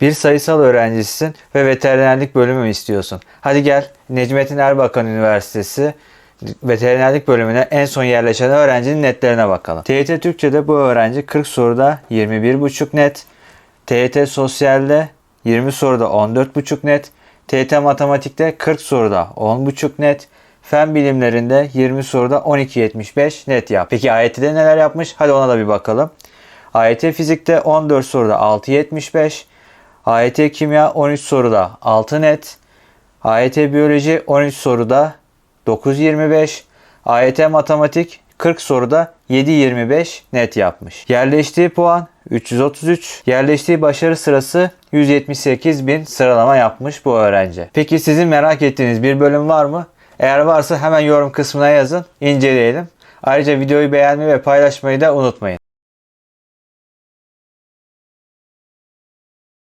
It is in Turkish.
Bir sayısal öğrencisisin ve veterinerlik bölümü istiyorsun. Hadi gel Necmettin Erbakan Üniversitesi veterinerlik bölümüne en son yerleşen öğrencinin netlerine bakalım. TYT Türkçe'de bu öğrenci 40 soruda 21,5 net. TYT Sosyal'de 20 soruda 14,5 net. TYT Matematik'te 40 soruda 10,5 net. Fen bilimlerinde 20 soruda 12.75 net yap. Peki AYT'de neler yapmış? Hadi ona da bir bakalım. AYT Fizik'te 14 soruda 6.75. AYT Kimya 13 soruda 6 net. AYT Biyoloji 13 soruda 9.25. AYT Matematik 40 soruda 7.25 net yapmış. Yerleştiği puan 333. Yerleştiği başarı sırası 178 bin sıralama yapmış bu öğrenci. Peki sizin merak ettiğiniz bir bölüm var mı? Eğer varsa hemen yorum kısmına yazın, inceleyelim. Ayrıca videoyu beğenmeyi ve paylaşmayı da unutmayın.